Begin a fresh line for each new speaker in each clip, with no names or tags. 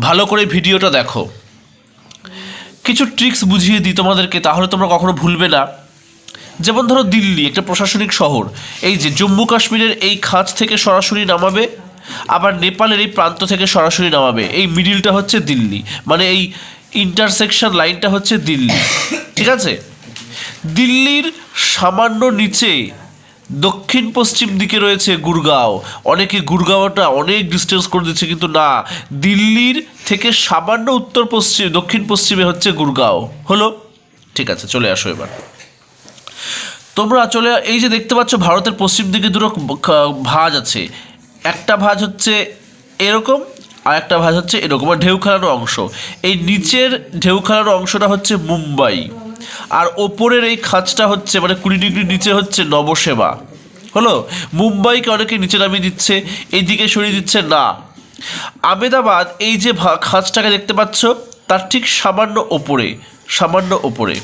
ভালো করে ভিডিওটা দেখো। কিছু ট্রিক্স বুঝিয়ে দিই তোমাদেরকে, তাহলে তোমরা কখনো ভুলবে না। যেমন ধরো দিল্লি, একটা প্রশাসনিক শহর। এই যে জম্মু কাশ্মীরের এই খাঁজ থেকে সরাসরি নামাবে, আবার নেপালের এই প্রান্ত থেকে সরাসরি নামাবে। এই মিডিলটা হচ্ছে দিল্লি মানে এই ইন্টারসেকশন লাইনটা হচ্ছে দিল্লি। ঠিক আছে? দিল্লির সামান্য নিচে দক্ষিণ পশ্চিম দিকে রয়েছে গুরগাঁও। অনেকে গুরগাঁওটা অনেক ডিস্টেন্স করে দিচ্ছে, কিন্তু না, দিল্লির থেকে সামান্য উত্তর পশ্চিম, দক্ষিণ পশ্চিমে হচ্ছে গুরগাঁও। হলো? ঠিক আছে, চলে আসো এবার। তোমরা চলে, এই যে দেখতে পাচ্ছ, ভারতের পশ্চিম দিকে দুটো ভাঁজ আছে। একটা ভাঁজ হচ্ছে এরকম, আর একটা ভাঁজ হচ্ছে এরকম। ঢেউ খেলানো অংশ। এই নিচের ঢেউ খেলানো অংশটা হচ্ছে মুম্বাই। আর ওপরের এই খাঁজটা হচ্ছে মানে কুড়ি ডিগ্রি নিচে হচ্ছে নবসেবা। হলো? মুম্বাইকে অনেকে নিচে নামিয়ে দিচ্ছে এইদিকে সরিয়ে দিচ্ছে, না। আমেদাবাদ এই যে খাঁজটাকে দেখতে পাচ্ছ, তার ঠিক সামান্য ওপরে সামান্য ওপরে।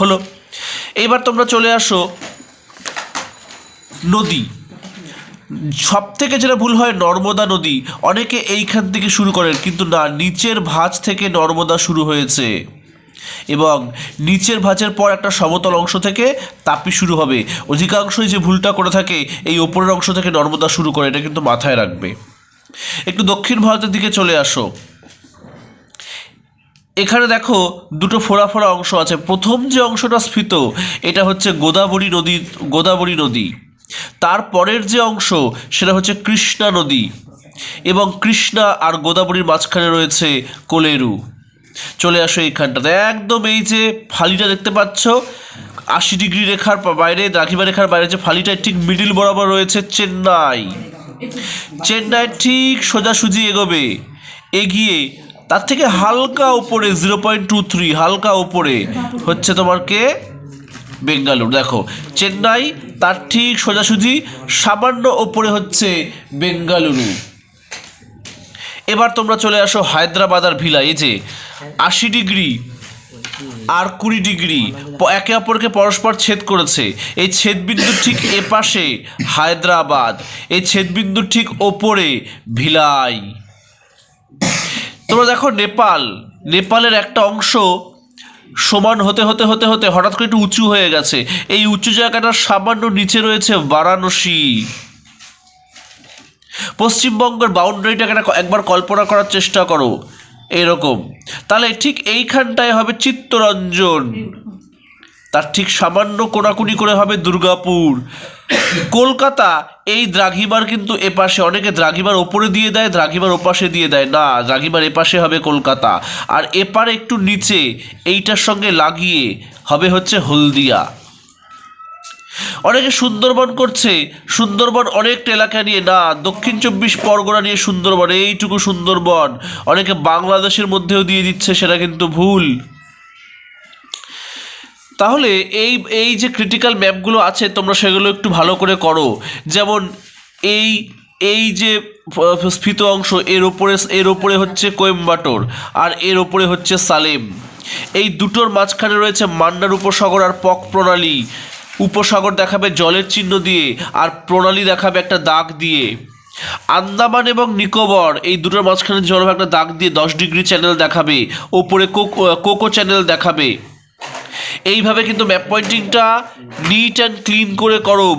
হলো? এইবার তোমরা চলে আসো নদী। সব থেকে যেটা ভুল হয় নর্মদা নদী, অনেকে এইখান থেকে শুরু করেন, কিন্তু না, নিচের ভাঁজ থেকে নর্মদা শুরু হয়েছে। এবং নিচের ভাঁজের পর একটা সমতল অংশ থেকে তাপি শুরু হবে। অধিকাংশই যে ভুলটা করে থাকে, এই ওপরের অংশ থেকে নর্মদা শুরু করে, এটা কিন্তু মাথায় রাখবে। একটু দক্ষিণ ভারতের দিকে চলে আসো। এখানে দেখো দুটো ফোড়া ফোড়া অংশ আছে। প্রথম যে অংশটা স্ফীত, এটা হচ্ছে গোদাবরী নদী গোদাবরী নদী। তারপরের যে অংশ, সেটা হচ্ছে কৃষ্ণা নদী। এবং কৃষ্ণা আর গোদাবরীর মাঝখানে রয়েছে কোলেরু। চলে আসো এইখানটাতে। একদম এই যে ফালিটা দেখতে পাচ্ছ, আশি ডিগ্রি রেখার বাইরে দ্রাঘিমা রেখার বাইরে যে ফালিটা ঠিক মিডিল বরাবর রয়েছে চেন্নাই। চেন্নাই ঠিক সোজাসুজি এগোবে, এগিয়ে। তার থেকে হালকা উপরে জিরো পয়েন্ট টু থ্রি হালকা উপরে হচ্ছে তোমার কে? বেঙ্গালুরু। দেখো, চেন্নাই তার ঠিক সোজাসুজি, সামান্য ওপরে হচ্ছে বেঙ্গালুরু। এবার তোমরা চলে আসো হায়দ্রাবাদ আর ভিলা। এই যে আশি ডিগ্রি আর কুড়ি ডিগ্রি। একে অপরকে পরস্পর ছেদ করেছে। এই ছেদবিন্দু ঠিক এপাশে হায়দ্রাবাদ। এই ছেদবিন্দু ঠিক ওপরে ভিলাই। তোমরা দেখো নেপাল। নেপালের একটা অংশ সমান হতে হতে হতে হতে হঠাৎ করে একটু উঁচু হয়ে গেছে। এই উঁচু জায়গাটার সামান্য নিচে রয়েছে বারাণসী। পশ্চিমবঙ্গের বাউন্ডারিটাকে একবার কল্পনা করার চেষ্টা করো। এরকম। তাহলে ঠিক এইখানটায় হবে চিত্তরঞ্জন। তার ঠিক সামান্য কোনাকুনি করে হবে দুর্গাপুর। কলকাতা, এই দ্রাঘিমার কিন্তু এপাশে, অনেকে দ্রাঘিমার ওপরে দিয়ে দেয়, দ্রাঘিমার ওপাশে দিয়ে দেয়। না, দ্রাঘিমার এপাশে হবে কলকাতা। আর এপারে একটু নিচে, এইটার সঙ্গে লাগিয়ে হবে হচ্ছে হলদিয়া। অনেকে সুন্দরবন করছে। সুন্দরবন অনেকটা এলাকা নিয়ে না, দক্ষিণ চব্বিশ পরগনা নিয়ে সুন্দরবন, এইটুকু সুন্দরবন। অনেকে বাংলাদেশের মধ্যেও দিয়ে দিচ্ছে, সেটা কিন্তু ভুল। তাহলে এই এই যে ক্রিটিক্যাল ম্যাপগুলো আছে, তোমরা সেগুলো একটু ভালো করে করো। যেমন এই এই যে স্ফীত অংশ, এর ওপরে এর ওপরে হচ্ছে কোয়েম্বাটোর, আর এর ওপরে হচ্ছে সালেম। এই দুটোর মাঝখানে রয়েছে মান্নার উপসাগর আর পক প্রণালী। উপসাগর দেখাবে জলের চিহ্ন দিয়ে আর প্রণালী দেখাবে একটা দাগ দিয়ে। আন্দামান এবং নিকোবর, এই দুটোর মাঝখানে জলভাগ একটা দাগ দিয়ে দশ ডিগ্রি চ্যানেল দেখাবে, ওপরে কোকো কোকো চ্যানেল দেখাবে। এইভাবে কিন্তু ম্যাপ পয়েন্টিংটা নিট অ্যান্ড ক্লিন করে করো।